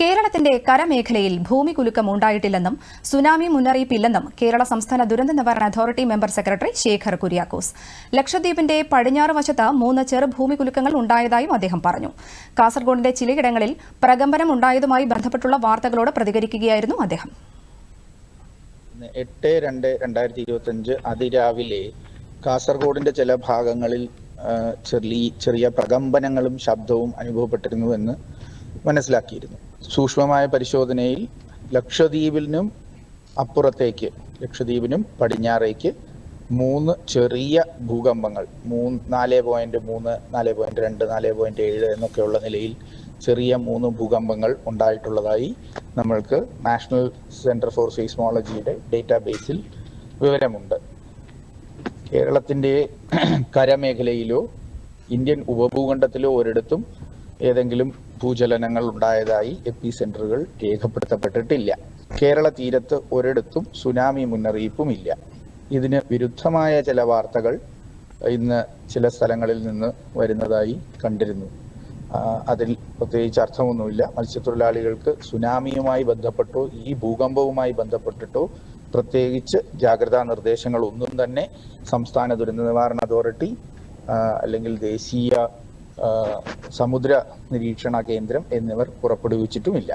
കേരളത്തിന്റെ കരമേഖലയിൽ ഭൂമി കുലുക്കം ഉണ്ടായിട്ടില്ലെന്നും സുനാമി മുന്നറിയിപ്പില്ലെന്നും കേരള സംസ്ഥാന ദുരന്ത നിവാരണ authority member secretary Sekhar Kuriakose. ലക്ഷദ്വീപിന്റെ പടിഞ്ഞാറ് വശത്ത് മൂന്ന് ചെറു കുലുക്കങ്ങൾ ഉണ്ടായതായും അദ്ദേഹം പറഞ്ഞു. കാസർഗോഡിന്റെ ചിലയിടങ്ങളിൽ പ്രകമ്പനം ഉണ്ടായതുമായി ബന്ധപ്പെട്ടുള്ള വാർത്തകളോട് പ്രതികരിക്കുകയായിരുന്നു അദ്ദേഹം. എട്ട് രണ്ട് രണ്ടായിരത്തി ഇരുപത്തി അഞ്ച് അതിരാവിലെ കാസർഗോഡിന്റെ ചില ഭാഗങ്ങളിൽ ചെറിയ ചെറിയ പ്രകമ്പനങ്ങളും ശബ്ദവും അനുഭവപ്പെട്ടിരുന്നുവെന്ന് മനസ്സിലാക്കിയിരുന്നു. സൂക്ഷ്മമായ പരിശോധനയിൽ ലക്ഷദ്വീപിനും അപ്പുറത്തേക്ക് ലക്ഷദ്വീപിനും പടിഞ്ഞാറേക്ക് മൂന്ന് ചെറിയ ഭൂകമ്പങ്ങൾ മൂന്ന് നാല് പോയിന്റ് മൂന്ന് നാല് പോയിന്റ് രണ്ട് നാല് പോയിന്റ് ഏഴ് എന്നൊക്കെയുള്ള നിലയിൽ ചെറിയ മൂന്ന് ഭൂകമ്പങ്ങൾ ഉണ്ടായിട്ടുള്ളതായി നമ്മൾക്ക് നാഷണൽ സെന്റർ ഫോർ സെയ്സ്മോളജിയുടെ ഡേറ്റാബേസിൽ വിവരമുണ്ട്. കേരളത്തിന്റെ കരമേഖലയിലോ ഇന്ത്യൻ ഉപഭൂഖണ്ഡത്തിലോ ഒരിടത്തും ഏതെങ്കിലും ഭൂചലനങ്ങൾ ഉണ്ടായതായി എപ്പി സെന്ററുകൾ രേഖപ്പെടുത്തപ്പെട്ടിട്ടില്ല. കേരള തീരത്ത് ഒരിടത്തും സുനാമി മുന്നറിയിപ്പും ഇല്ല ഇതിന് വിരുദ്ധമായ ചില വാർത്തകൾ ഇന്ന് ചില സ്ഥലങ്ങളിൽ നിന്ന് വരുന്നതായി കണ്ടിരുന്നു. അതിൽ പ്രത്യേകിച്ച് അർത്ഥമൊന്നുമില്ല. മത്സ്യത്തൊഴിലാളികൾക്ക് സുനാമിയുമായി ബന്ധപ്പെട്ടോ ഈ ഭൂകമ്പവുമായി ബന്ധപ്പെട്ടിട്ടോ പ്രത്യേകിച്ച് ജാഗ്രതാ നിർദ്ദേശങ്ങൾ ഒന്നും തന്നെ സംസ്ഥാന ദുരന്ത നിവാരണ അതോറിറ്റി അല്ലെങ്കിൽ ദേശീയ സമുദ്ര നിരീക്ഷണ കേന്ദ്രം എന്നിവർ പുറപ്പെടുവിച്ചിട്ടുമില്ല.